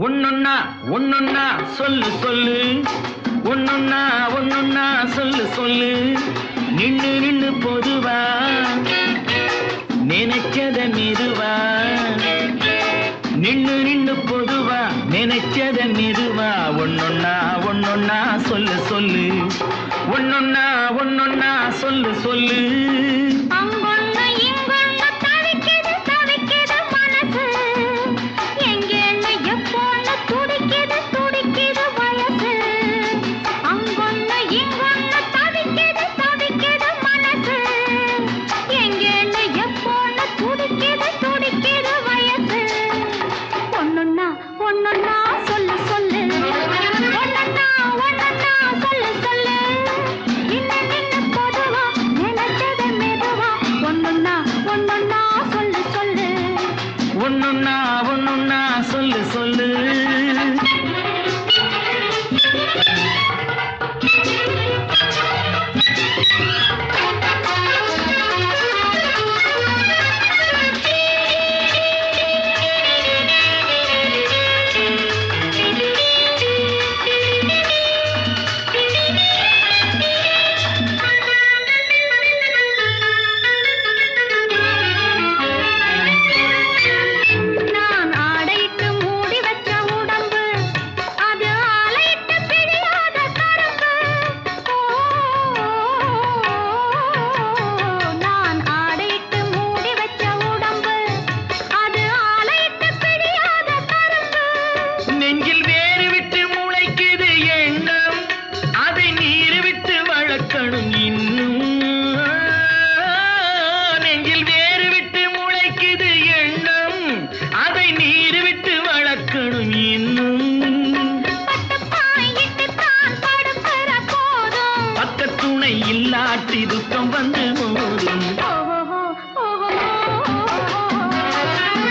ஒன்னொன்னா ஒன்னொன்னா சொல்லு சொல்லு. ஒன்னொன்னா ஒன்னொன்னா சொல்லு சொல்லு. நின்னு நின்னு பொதுவா. நினைச்சத மெதுவா நின்னு நின்னு பொதுவா. நினைச்சத மெதுவா ஒன்னொன்னா ஒன்னொன்னா சொல்லு சொல்லு. ஒன்னொன்னா ஒன்னொன்னா சொல்லு சொல்லு. அங்கொன்னு ஒன்னொன்னா சொல்லு சொல்லு. ஒன்னொன்னா ஒன்னொன்னா சொல்லு சொல்லு. நின்னு நின்னு பொதுவா நினைச்சத மெதுவா. ஒன்னொன்னா ஒன்னொன்னா சொல்லு சொல்லு. ஒன்னொன்னா ஒன்னொன்னா சொல்லு சொல்லு. நெஞ்சில் வேறு விட்டு முளைக்குது எண்ணம். அதை நீர் விட்டு வளர்க்கணும் இன்னும். பக்கத்துணை இல்லாட்டி துக்கம் வந்து மோதும்.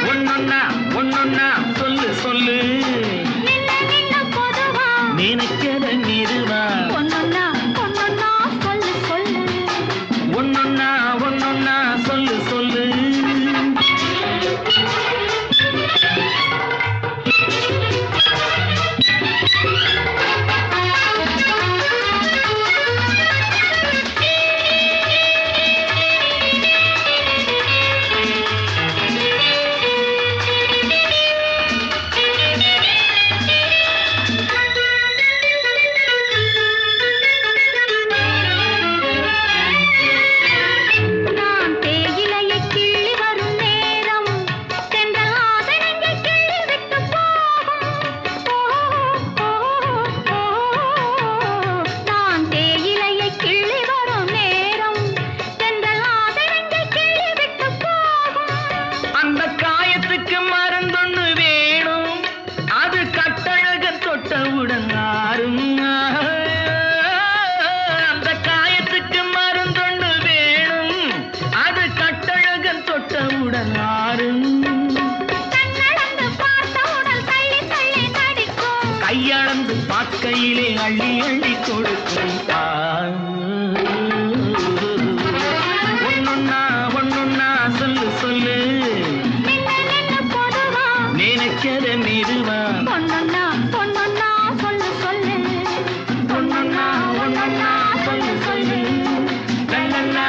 ஒன்னொன்னா ஒன்னொன்னா சொல்லு சொல்லு. நினைக்கிற நிறுவா. ஒன்னொன்னா ஆறும் அந்த காயத்துக்கு மருந்தொன்னு வேணும். அது கட்டழக தொட்டவுடன் நடிக்கும். கையளந்து பார்க்கையிலே அள்ளி அள்ளி கொடுக்கும். ஒன்னொன்னா ஒன்னொன்னா சொல்லு சொல்லு. நினைக்கிற diamond. La la la.